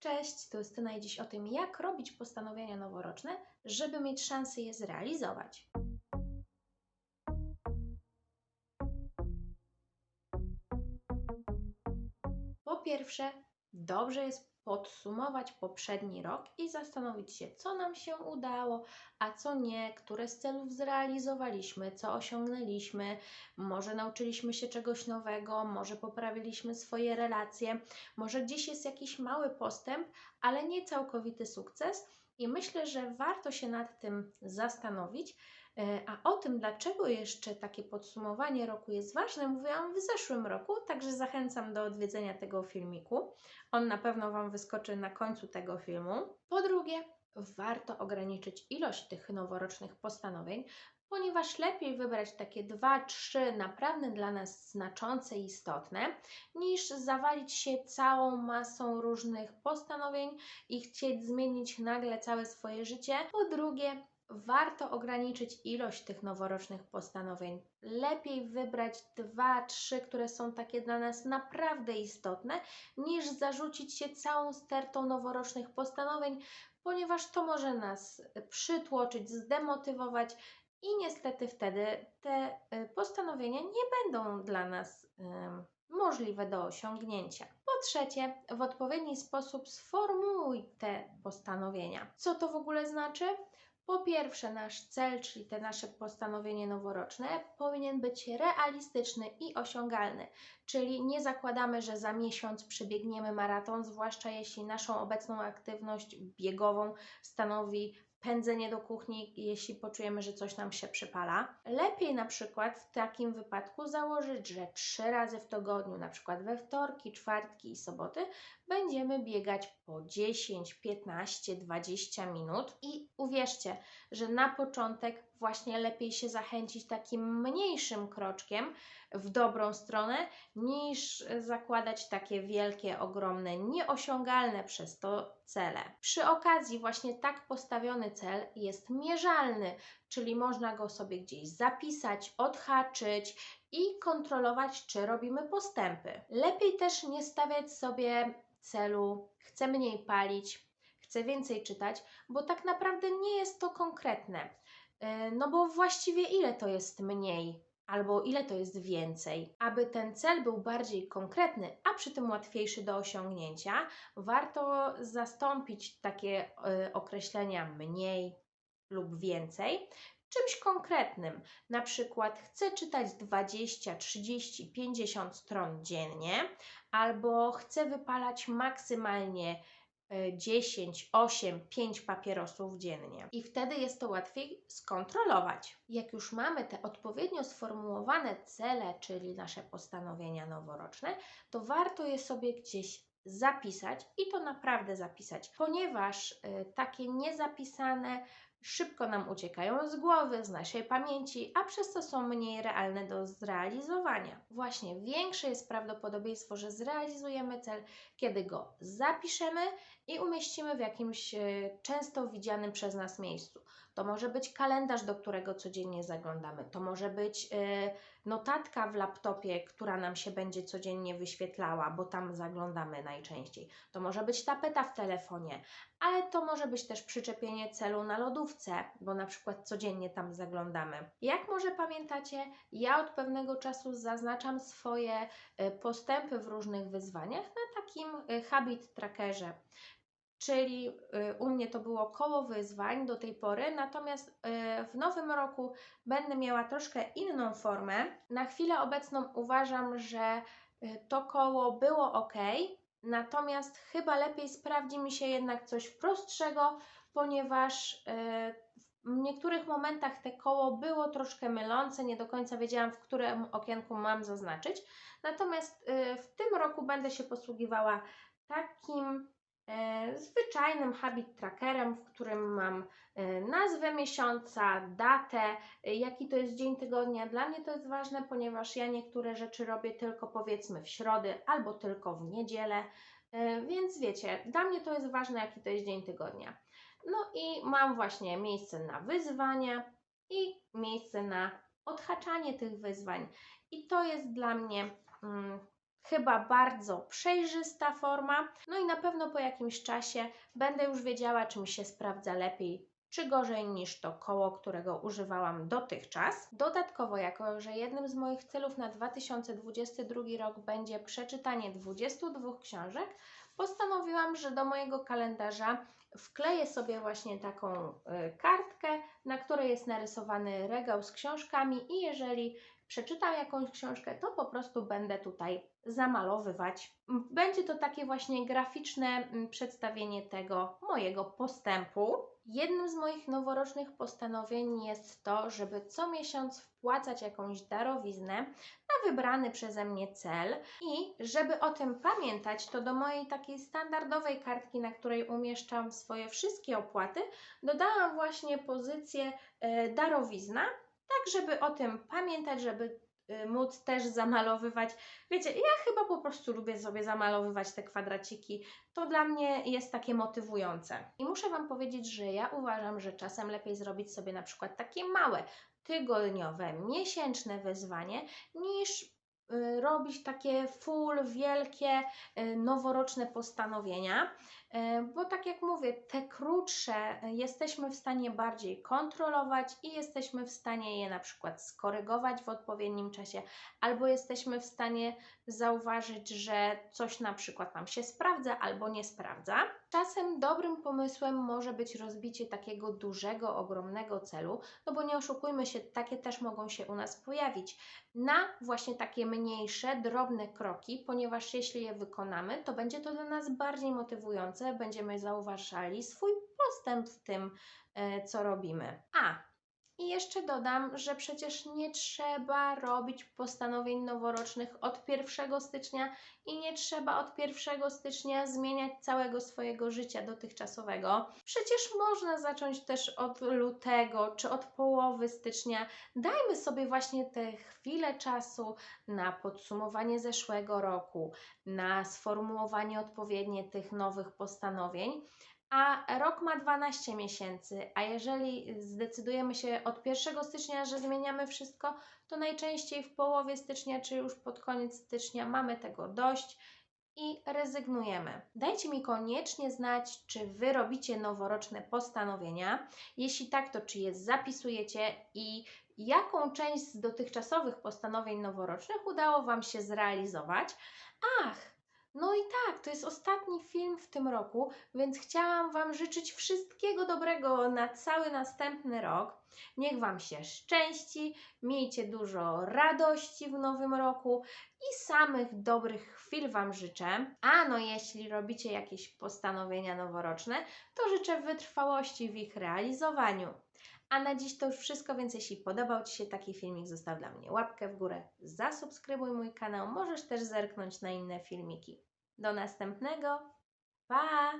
Cześć, to Justyna i dziś o tym, jak robić postanowienia noworoczne, żeby mieć szansę je zrealizować. Po pierwsze, dobrze jest podsumować poprzedni rok i zastanowić się, co nam się udało, a co nie, które z celów zrealizowaliśmy, co osiągnęliśmy, może nauczyliśmy się czegoś nowego, może poprawiliśmy swoje relacje, może gdzieś jest jakiś mały postęp, ale nie całkowity sukces. I myślę, że warto się nad tym zastanowić, E, a o tym, dlaczego jeszcze takie podsumowanie roku jest ważne, mówiłam w zeszłym roku, także zachęcam do odwiedzenia tego filmiku. On na pewno Wam wyskoczy na końcu tego filmu. Po drugie, warto ograniczyć ilość tych noworocznych postanowień, ponieważ lepiej wybrać takie dwa, trzy naprawdę dla nas znaczące i istotne, niż zawalić się całą masą różnych postanowień i chcieć zmienić nagle całe swoje życie. Po drugie, warto ograniczyć ilość tych noworocznych postanowień. Lepiej wybrać dwa, trzy, które są takie dla nas naprawdę istotne, niż zarzucić się całą stertą noworocznych postanowień, ponieważ to może nas przytłoczyć, zdemotywować i niestety wtedy te y, postanowienia nie będą dla nas możliwe do osiągnięcia. Po trzecie, w odpowiedni sposób sformułuj te postanowienia. Co to w ogóle znaczy? Po pierwsze, nasz cel, czyli te nasze postanowienie noworoczne, powinien być realistyczny i osiągalny, czyli nie zakładamy, że za miesiąc przebiegniemy maraton, zwłaszcza jeśli naszą obecną aktywność biegową stanowi pędzenie do kuchni, jeśli poczujemy, że coś nam się przypala. Lepiej na przykład w takim wypadku założyć, że trzy razy w tygodniu, na przykład we wtorki, czwartki i soboty, będziemy biegać po 10, 15, 20 minut i uwierzcie, że na początek właśnie lepiej się zachęcić takim mniejszym kroczkiem w dobrą stronę, niż zakładać takie wielkie, ogromne, nieosiągalne przez to cele. Przy okazji, właśnie tak postawiony cel jest mierzalny, czyli można go sobie gdzieś zapisać, odhaczyć i kontrolować, czy robimy postępy. Lepiej też nie stawiać sobie celu, chcę mniej palić, chcę więcej czytać, bo tak naprawdę nie jest to konkretne. E, no bo właściwie ile to jest mniej? Albo ile to jest więcej? Aby ten cel był bardziej konkretny, a przy tym łatwiejszy do osiągnięcia, warto zastąpić takie y, określenia mniej lub więcej czymś konkretnym. Na przykład chcę czytać 20, 30, 50 stron dziennie, albo chcę wypalać maksymalnie 10, 8, 5 papierosów dziennie. I wtedy jest to łatwiej skontrolować. Jak już mamy te odpowiednio sformułowane cele, czyli nasze postanowienia noworoczne, to warto je sobie gdzieś zapisać i to naprawdę zapisać, ponieważ y, takie niezapisane szybko nam uciekają z głowy, z naszej pamięci, a przez to są mniej realne do zrealizowania. Właśnie większe jest prawdopodobieństwo, że zrealizujemy cel, kiedy go zapiszemy i umieścimy w jakimś e, często widzianym przez nas miejscu. To może być kalendarz, do którego codziennie zaglądamy, to może być e, notatka w laptopie, która nam się będzie codziennie wyświetlała, bo tam zaglądamy najczęściej. To może być tapeta w telefonie, ale to może być też przyczepienie celu na lodówce, bo na przykład codziennie tam zaglądamy. Jak może pamiętacie, ja od pewnego czasu zaznaczam swoje e, postępy w różnych wyzwaniach na takim e, habit trackerze czyli y, u mnie to było koło wyzwań do tej pory, natomiast y, w nowym roku będę miała troszkę inną formę. Na chwilę obecną uważam, że y, to koło było ok, natomiast chyba lepiej sprawdzi mi się jednak coś prostszego, ponieważ w niektórych momentach te koło było troszkę mylące, nie do końca wiedziałam, w którym okienku mam zaznaczyć. Natomiast w tym roku będę się posługiwała takim zwyczajnym habit trackerem, w którym mam e, nazwę miesiąca, datę, e, jaki to jest dzień tygodnia. Dla mnie to jest ważne, ponieważ ja niektóre rzeczy robię tylko powiedzmy w środę albo tylko w niedzielę, więc wiecie, dla mnie to jest ważne, jaki to jest dzień tygodnia. No i mam właśnie miejsce na wyzwania i miejsce na odhaczanie tych wyzwań. I to jest dla mnie mm, Chyba bardzo przejrzysta forma. No i na pewno po jakimś czasie będę już wiedziała, czy mi się sprawdza lepiej, czy gorzej niż to koło, którego używałam dotychczas. Dodatkowo, jako że jednym z moich celów na 2022 rok będzie przeczytanie 22 książek, postanowiłam, że do mojego kalendarza wkleję sobie właśnie taką y, kartkę, na której jest narysowany regał z książkami i jeżeli przeczytam jakąś książkę, to po prostu będę tutaj zamalowywać. Będzie to takie właśnie graficzne mm, przedstawienie tego mojego postępu. Jednym z moich noworocznych postanowień jest to, żeby co miesiąc wpłacać jakąś darowiznę na wybrany przeze mnie cel i żeby o tym pamiętać, to do mojej takiej standardowej kartki, na której umieszczam swoje wszystkie opłaty, dodałam właśnie pozycję e, darowizna, tak żeby o tym pamiętać, żeby e, móc też zamalowywać. Wiecie, ja chyba po prostu lubię sobie zamalowywać te kwadraciki. To dla mnie jest takie motywujące. I muszę Wam powiedzieć, że ja uważam, że czasem lepiej zrobić sobie na przykład takie małe, tygodniowe, miesięczne wyzwanie, niż y, robić takie full, wielkie, y, noworoczne postanowienia, y, bo tak jak mówię, te krótsze y, jesteśmy w stanie bardziej kontrolować i jesteśmy w stanie je na przykład skorygować w odpowiednim czasie, albo jesteśmy w stanie zauważyć, że coś na przykład nam się sprawdza albo nie sprawdza. Czasem dobrym pomysłem może być rozbicie takiego dużego, ogromnego celu, no bo nie oszukujmy się, takie też mogą się u nas pojawić, na właśnie takie mniejsze, drobne kroki, ponieważ jeśli je wykonamy, to będzie to dla nas bardziej motywujące, będziemy zauważali swój postęp w tym, e, co robimy. A, i jeszcze dodam, że przecież nie trzeba robić postanowień noworocznych od 1 stycznia i nie trzeba od 1 stycznia zmieniać całego swojego życia dotychczasowego. Przecież można zacząć też od lutego czy od połowy stycznia. Dajmy sobie właśnie te chwilę czasu na podsumowanie zeszłego roku, na sformułowanie odpowiednie tych nowych postanowień. A rok ma 12 miesięcy, a jeżeli zdecydujemy się od 1 stycznia, że zmieniamy wszystko, to najczęściej w połowie stycznia czy już pod koniec stycznia mamy tego dość i rezygnujemy. Dajcie mi koniecznie znać, czy Wy robicie noworoczne postanowienia. Jeśli tak, to czy je zapisujecie i jaką część z dotychczasowych postanowień noworocznych udało Wam się zrealizować. Ach, no i tak, to jest ostatni film w tym roku, więc chciałam Wam życzyć wszystkiego dobrego na cały następny rok. Niech Wam się szczęści, miejcie dużo radości w nowym roku i samych dobrych chwil Wam życzę. A no, jeśli robicie jakieś postanowienia noworoczne, to życzę wytrwałości w ich realizowaniu. A na dziś to już wszystko, więc jeśli podobał Ci się taki filmik, zostaw dla mnie łapkę w górę, zasubskrybuj mój kanał, możesz też zerknąć na inne filmiki. Do następnego, pa!